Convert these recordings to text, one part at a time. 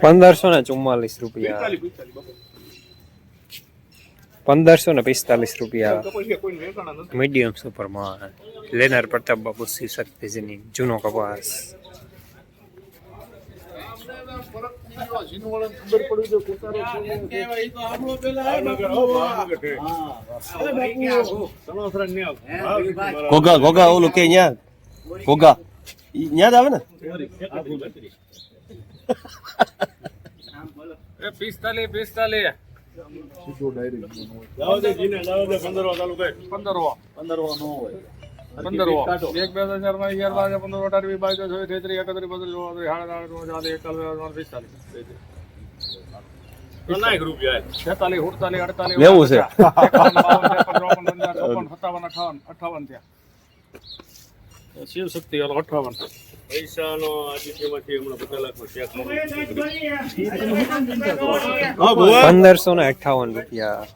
પંદરસો ને ચુમ્માલીસ રૂપિયા. પંદરસો ને પિસ્તાલીસ રૂપિયા. મીડિયમ સુપરમાં લેનાર પ્રતાપ બાપુ શ્રી શક્તિજીની જૂનો કપાસ. ઘોઘા ઘોઘા ઓલું કે ન્યા ઘોઘા ન્યા જ આવે ને? એ પિસ્તાલીસ નો પંદર પંદર એક બે હજાર પાંચ અગિયાર બાર પંદર અઢાર વીસ ચોવીસ તેત્રીસ એકત્રીસ બત્રીસ સાડા એકતાલીસ પિસ્તાલીસ છેતાલીસ સુડતાલીસ અડતાલીસ લેવું છે. એકાવન, બાવન, ત્રેપન, ચોપન, સત્તાવન અઠાવન અઠાવન થયા. શિવ શક્તિ હાલો અઠાવન. પૈસાનો પંદરસો ને અઠાવન રૂપિયા.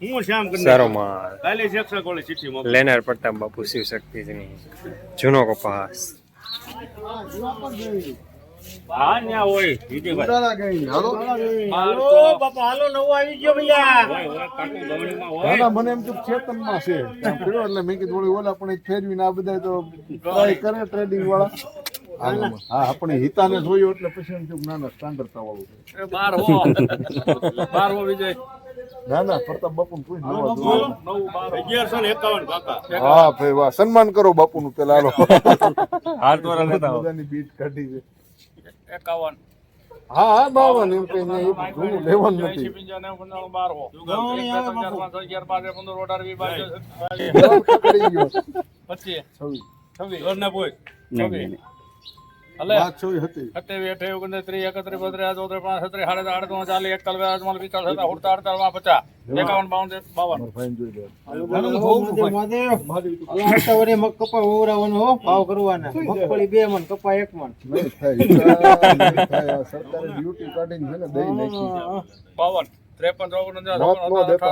હું શ્યામ સારો માલ કાલે શિક્ષક કોલે ચિઠ્ઠી મોકલી લેનાર પ્રતાપ બાપુ શિવ શક્તિજીની. જૂનો કપાસ હા ન્યા હોય વિજયભાઈ હાલો. બાપા હાલો નવો આવી ગયો ભૈયા. હોય હોય કાકુ ગવણીમાં હોય. દાદા મને એમ તો ચેતનમાં છે. એટલે મેં કીધું વળી ઓલા પણ ફેરવીને આ બધા તો ટ્રાય કરે ટ્રેડિંગ વાળા હા આપણે હિતાને જોયું એટલે પછી એમ થયું કે ના ના વાળું છે. એ બાર હો. બાર હો વિજય. ના ના પ્રતાપ બાપુ બાર અગિયારસો ને એકાવન કાકા. હા ભાઈ વાહ. સન્માન કરો બાપુનું પેલા હાલો. હાથ વાળા લેતા. બધાની બીટ કાઢી છે. એકાવન. હા બાવન એમ કઈ નહીં, જૂનું લેવાનું નથી. પચીસ. છવ્વીસ. છવ્વીસ. છવ્વીસ હતી સત્યાવીસ અઠાવીસ ઓગણત્રીસ ત્રીસ એકત્રીસ બત્રીસ ચોત્રીસ પાંચ છત્રીસ સાડા આડત્રીસ ચાલીસ એકતાલીસ અડતાલીસ પિસ્તાલીસ સત્તાવીસ અડતાલીસ અડતાલીસ પચાસ એકાવન બાવન બાવન મારો ફાઈન જોઈ લે મગફળી બે મણ કપા એક મણ નહીં થાય નહીં થાય. આ સરકારે ડ્યુટી કાઢીને છે ને દઈ નાખી બાવન ત્રેપન ચોપન ત્રેસઠ,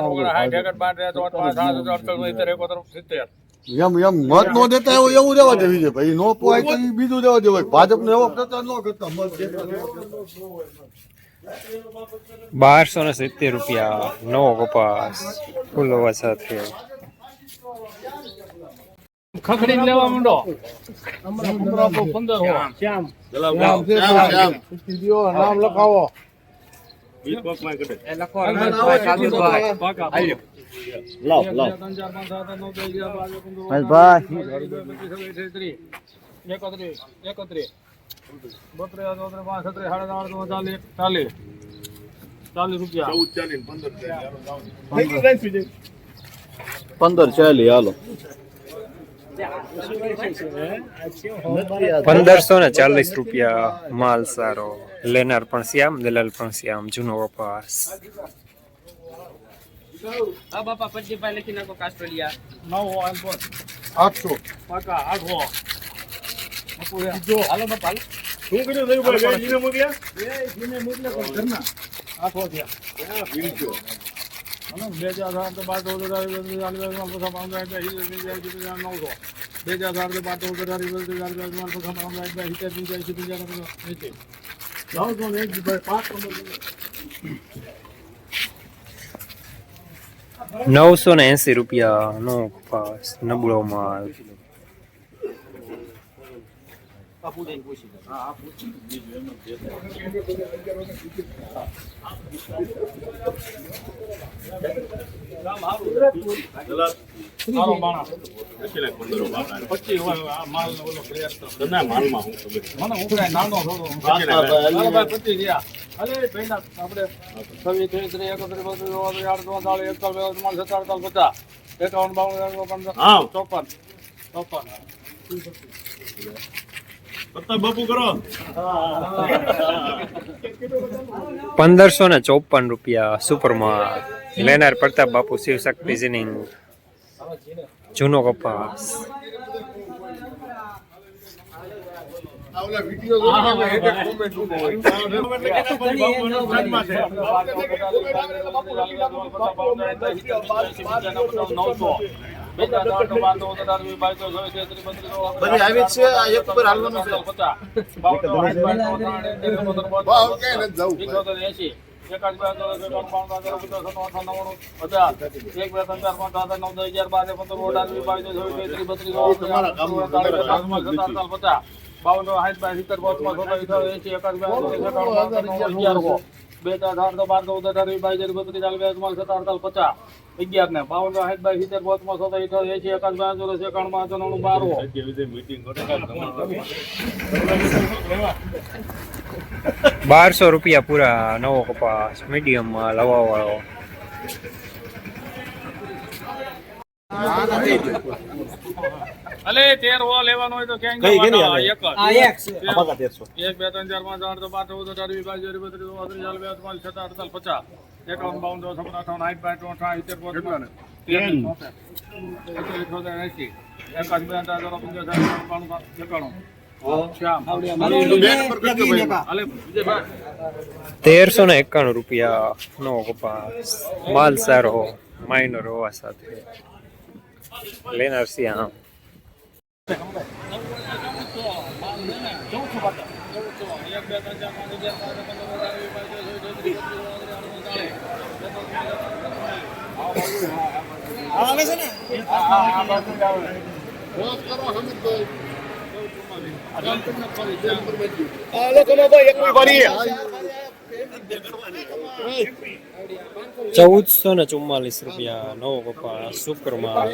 ચોસઠ, પાંચ, સાત, અડસઠ, સિત્તેર, એકોતેર, સિત્તેર. એમ એમ મત નો દેતા એવું એવું દેવા દેવી છે. ભાઈ નો પોવાય તો બીજું દેવા દેવાય ભાજપ ને એવો પ્રચાર નો કરતા મત બારસો ને સિત્તેર રૂપિયા નવો કપાસ ફૂલવા સાથે. લેવા માંડો. પંદર. શ્યામ. નામ લખાવો. લખો પચીસ, છવ્વીસ, ત્રીસ, એકત્રીસ, એકત્રીસ, બત્રીસ, ચોત્રીસ, પાંચ, છત્રીસ, સાડા ચારસો, ચાલીસ, ચાલીસ. ચાલીસ રૂપિયા. પંદર ચાલી હાલો પંદરસો ને ચાલીસ રૂપિયા માલ સારો. લેનાર પણ શ્યામ દલાલ પણ શ્યામ જૂનો કપાસ હા બાપા પચીભાઈ લખી નાખો કાસ્ટોલિયા નવ એમ બોલ. આઠસો પાકા આઠ. હાલો બાપા હાલો. આઠ હો થયા. હલો, બે હજાર સાત બાર ચૌદ હજાર વીસ હજાર ચાલીસ હજાર પચાસ પાંચ હજાર સિત્તેર હજાર નવસો બે ચૌદ હજાર વીસ હજાર ચાલીસ પાંચ પચાસ પાંચ હજાર સિત્તેર પંચાસી એંસી પંચાવન પચાસ એંસી. નવસો ને એક ભાઈ પાંચ નંબર નવસો ને એસી રૂપિયા નો કપાસ નબળોમાં બાપુ જઈને પૂછી લે. સારો માણસ પચીસ હોય આ માલ ને ઓલો clear તો. મને હું અરે પહેલા આપણે છવ્વીસ ત્રીસ ત્રીસ એકત્રીસ બત્રીસ ચોત્રીસ આડત્રીસ ચાલીસ એકતાલીસ બેતાલીસ સત્તાવીસ પચાસ એકાવન બાવન ત્રેપન ચોપન ચોપન. પંદરસો ને ચોપન રૂપિયા સુપરમાં લેનાર પ્રતાપ બાપુ શિવશક્તિ જૂનો કપાસ આ ઓલા વીડિયો જોઈને એક એક comment ઊભો હોય. બધી આવી છે આ એક ઉપર હાલવાનું છે ભાવ ક્યાંય નથી જવું. બાવન સાઠ બાય સિત્તેર પાંચમાં ત્રેસઠ અડસઠ અગિયાર બે ચાર બાર અઢાર બેતાલીસ સત્તર અડતાલીસ પચાસ. અગિયાર ને બાવન સાઠ બાય સિત્તેર પાંચમાં છસો ઇઠ્યોતેર એંશી એકાસી બાસી ચોરાસી એકાણું બાસઠ નવ્વાણું બારો બારસો રૂપિયા પૂરા નવો કપાસ મીડિયમ લવા વાળો અલે તેર હો લેવાનો હોય તો ક્યાંય કઈ કેની આવે? એક આ એક. આમાં તેરસો એક બે ત્રણ ચાર પાંચ આઠ તો પાંચ ચૌદ અઢાર વીસ બાવીસ ત્રેવીસ બત્રીસ ચોત્રીસ ચાલીસ બેતાલીસ ચુમ્માલીસ છત્રીસ અડતાલીસ પચાસ. એકાવન બાવન ચોસઠ છપ્પન અઠાવન સાઠ બાસઠ ચોસઠ સિત્તેર પાંચ એકતાલીસ ચોસઠ એંશી. એકાસી બે ત્રણ ચાર પંદર સાઠ એકાણું. બાણું તેરસો ને એકાણું રૂપિયા નો કપાસ માલ સારો માઇનર હોવા સાથે. લેનાર સિંહ ચૌદસો ને ચુમ્માલીસ રૂપિયા નવો કપાસ સુપરમાં